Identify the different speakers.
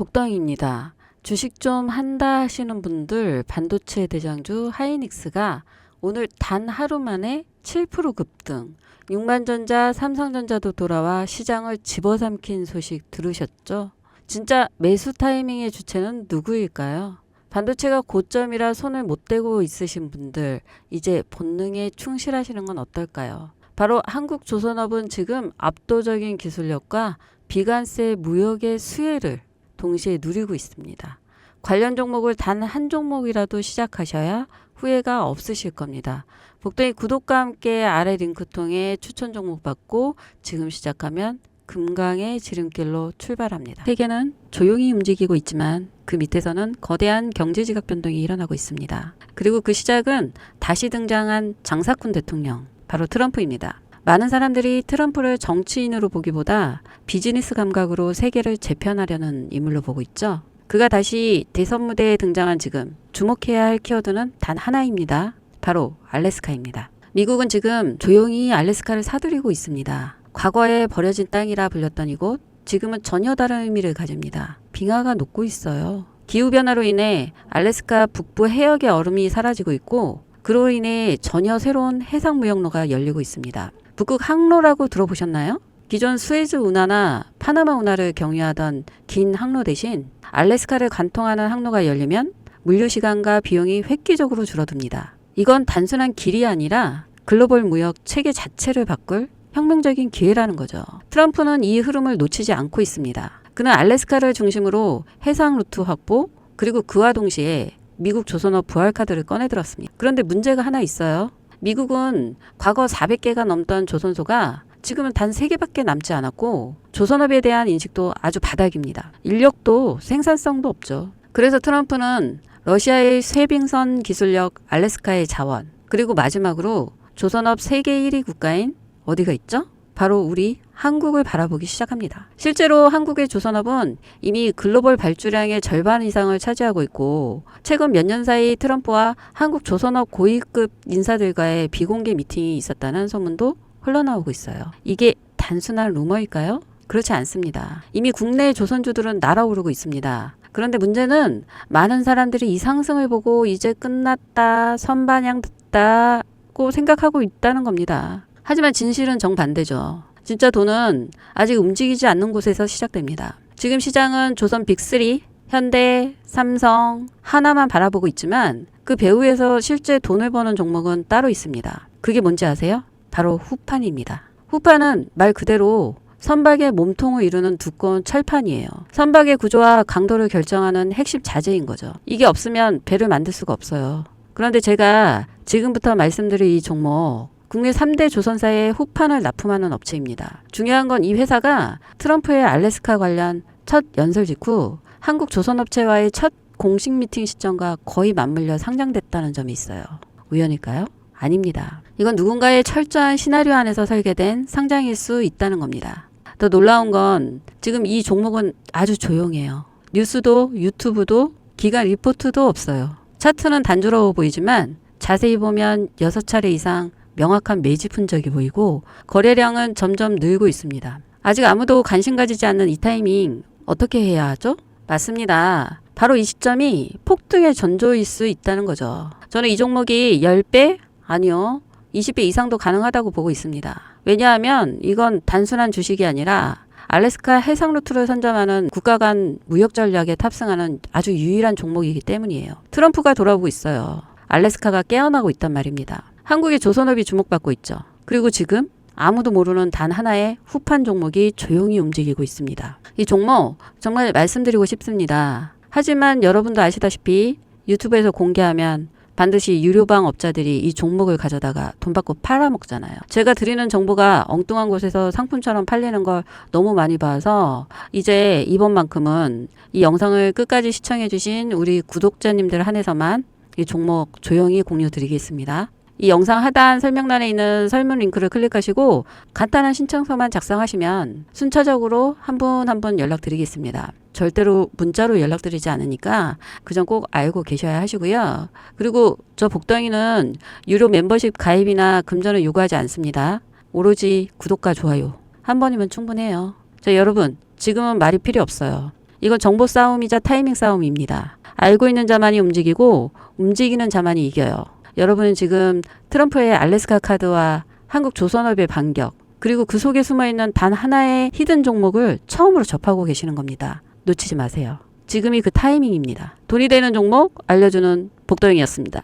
Speaker 1: 복덩입니다. 주식 좀 한다 하시는 분들 반도체 대장주 하이닉스가 오늘 단 하루 만에 7% 급등. 육만전자, 삼성전자도 돌아와 시장을 집어삼킨 소식 들으셨죠? 진짜 매수 타이밍의 주체는 누구일까요? 반도체가 고점이라 손을 못 대고 있으신 분들 이제 본능에 충실하시는 건 어떨까요? 바로 한국 조선업은 지금 압도적인 기술력과 비관세 무역의 수혜를 동시에 누리고 있습니다. 관련 종목을 단 한 종목이라도 시작하셔야 후회가 없으실 겁니다. 복덩이 구독과 함께 아래 링크 통해 추천 종목 받고 지금 시작하면 금강의 지름길로 출발합니다. 세계는 조용히 움직이고 있지만 그 밑에서는 거대한 경제 지각 변동이 일어나고 있습니다. 그리고 그 시작은 다시 등장한 장사꾼 대통령, 바로 트럼프입니다. 많은 사람들이 트럼프를 정치인으로 보기보다 비즈니스 감각으로 세계를 재편하려는 인물로 보고 있죠. 그가 다시 대선 무대에 등장한 지금 주목해야 할 키워드는 단 하나입니다. 바로 알래스카입니다. 미국은 지금 조용히 알래스카를 사들이고 있습니다. 과거에 버려진 땅이라 불렸던 이곳, 지금은 전혀 다른 의미를 가집니다. 빙하가 녹고 있어요. 기후변화로 인해 알래스카 북부 해역의 얼음이 사라지고 있고, 그로 인해 전혀 새로운 해상 무역로가 열리고 있습니다. 북극 항로라고 들어보셨나요? 기존 스웨즈 운하나 파나마 운하를 경유하던 긴 항로 대신 알래스카를 관통하는 항로가 열리면 물류 시간과 비용이 획기적으로 줄어듭니다. 이건 단순한 길이 아니라 글로벌 무역 체계 자체를 바꿀 혁명적인 기회라는 거죠. 트럼프는 이 흐름을 놓치지 않고 있습니다. 그는 알래스카를 중심으로 해상 루트 확보 그리고 그와 동시에 미국 조선업 부활 카드를 꺼내들었습니다. 그런데 문제가 하나 있어요. 미국은 과거 400개가 넘던 조선소가 지금은 단 3개밖에 남지 않았고 조선업에 대한 인식도 아주 바닥입니다. 인력도 생산성도 없죠. 그래서 트럼프는 러시아의 쇠빙선 기술력 알래스카의 자원 그리고 마지막으로 조선업 세계 1위 국가인 어디가 있죠? 바로 우리 한국을 바라보기 시작합니다. 실제로 한국의 조선업은 이미 글로벌 발주량의 절반 이상을 차지하고 있고 최근 몇 년 사이 트럼프와 한국 조선업 고위급 인사들과의 비공개 미팅이 있었다는 소문도 흘러나오고 있어요. 이게 단순한 루머일까요? 그렇지 않습니다. 이미 국내 조선주들은 날아오르고 있습니다. 그런데 문제는 많은 사람들이 이 상승을 보고 이제 끝났다, 선반영 됐다고 생각하고 있다는 겁니다. 하지만 진실은 정반대죠. 진짜 돈은 아직 움직이지 않는 곳에서 시작됩니다. 지금 시장은 조선 빅3, 현대, 삼성, 하나만 바라보고 있지만 그 배후에서 실제 돈을 버는 종목은 따로 있습니다. 그게 뭔지 아세요? 바로 후판입니다. 후판은 말 그대로 선박의 몸통을 이루는 두꺼운 철판이에요. 선박의 구조와 강도를 결정하는 핵심 자재인 거죠. 이게 없으면 배를 만들 수가 없어요. 그런데 제가 지금부터 말씀드릴 이 종목 국내 3대 조선사의 후판을 납품하는 업체입니다. 중요한 건 이 회사가 트럼프의 알래스카 관련 첫 연설 직후 한국 조선업체와의 첫 공식 미팅 시점과 거의 맞물려 상장됐다는 점이 있어요. 우연일까요? 아닙니다. 이건 누군가의 철저한 시나리오 안에서 설계된 상장일 수 있다는 겁니다. 더 놀라운 건 지금 이 종목은 아주 조용해요. 뉴스도 유튜브도 기간 리포트도 없어요. 차트는 단조로워 보이지만 자세히 보면 6차례 이상 명확한 매집 흔적이 보이고 거래량은 점점 늘고 있습니다. 아직 아무도 관심 가지지 않는 이 타이밍 어떻게 해야 하죠? 맞습니다. 바로 이 시점이 폭등의 전조일 수 있다는 거죠. 저는 이 종목이 10배? 아니요. 20배 이상도 가능하다고 보고 있습니다. 왜냐하면 이건 단순한 주식이 아니라 알래스카 해상 루트를 선점하는 국가 간 무역 전략에 탑승하는 아주 유일한 종목이기 때문이에요. 트럼프가 돌아오고 있어요. 알래스카가 깨어나고 있단 말입니다. 한국의 조선업이 주목받고 있죠. 그리고 지금 아무도 모르는 단 하나의 후판 종목이 조용히 움직이고 있습니다. 이 종목 정말 말씀드리고 싶습니다. 하지만 여러분도 아시다시피 유튜브에서 공개하면 반드시 유료방 업자들이 이 종목을 가져다가 돈 받고 팔아먹잖아요. 제가 드리는 정보가 엉뚱한 곳에서 상품처럼 팔리는 걸 너무 많이 봐서 이제 이번만큼은 이 영상을 끝까지 시청해주신 우리 구독자님들 한해서만 이 종목 조용히 공유 드리겠습니다. 이 영상 하단 설명란에 있는 설문 링크를 클릭하시고 간단한 신청서만 작성하시면 순차적으로 한 분 한 분 연락드리겠습니다. 절대로 문자로 연락드리지 않으니까 그 점 꼭 알고 계셔야 하시고요. 그리고 저 복덩이는 유료 멤버십 가입이나 금전을 요구하지 않습니다. 오로지 구독과 좋아요 한 번이면 충분해요. 자 여러분 지금은 말이 필요 없어요. 이건 정보 싸움이자 타이밍 싸움입니다. 알고 있는 자만이 움직이고 움직이는 자만이 이겨요. 여러분은 지금 트럼프의 알래스카 카드와 한국 조선업의 반격 그리고 그 속에 숨어 있는 단 하나의 히든 종목을 처음으로 접하고 계시는 겁니다. 놓치지 마세요. 지금이 그 타이밍입니다. 돈이 되는 종목 알려주는 복도영이었습니다.